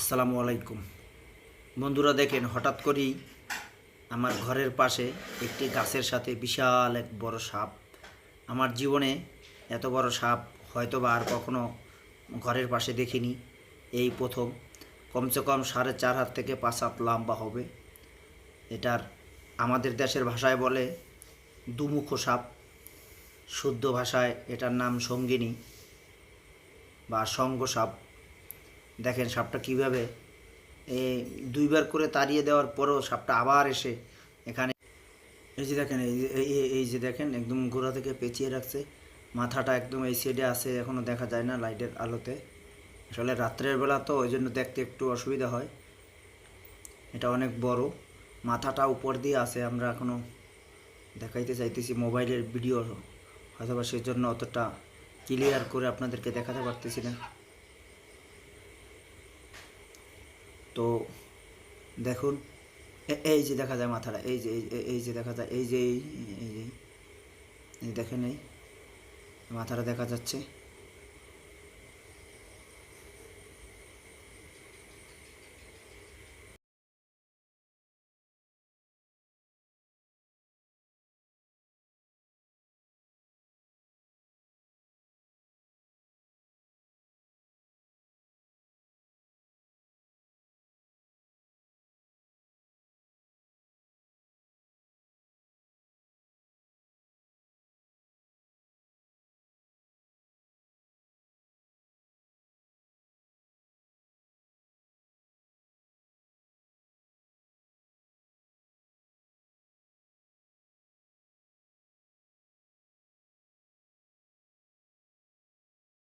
আসসালামু আলাইকুম। বন্ধুরা দেখেন, হঠাৎ করেই আমার ঘরের পাশে একটি গাছের সাথে বিশাল এক বড় সাপ। আমার জীবনে এত বড় সাপ হয়তো বা আর কখনো ঘরের পাশে দেখিনি। এই প্রথম। কমসে কম সাড়ে চার হাত থেকে পাঁচ হাত লম্বা হবে। এটার আমাদের দেশের ভাষায় বলে দুমুখ সাপ। শুদ্ধ ভাষায় এটার নাম সঙ্গিনী বা সঙ্গ সাপ। দেখেন সাপটা কীভাবে দুইবার করে তাড়িয়ে দেওয়ার পরও সাপটা আবার এসে এখানে, এই যে দেখেন, এই এই যে দেখেন, একদম গোড়া থেকে পেঁচিয়ে রাখছে। মাথাটা একদম এই সাইডে আছে, এখনও দেখা যায় না লাইটের আলোতে। আসলে রাত্রের বেলা তো ওই জন্য দেখতে একটু অসুবিধা হয়। এটা অনেক বড়। মাথাটা উপর দিয়ে আছে, আমরা এখনও দেখাইতে চাইতেছি মোবাইলের ভিডিও হয়তো বা সেজন্য অতটা ক্লিয়ার করে আপনাদেরকে দেখাতে পারতেছি না। তো দেখুন এই যে দেখা যায় মাথাটা, এই যে, এই- যে দেখা যায়, এই যে, এই এই যে, এই দেখেন এই মাথাটা দেখা যাচ্ছে।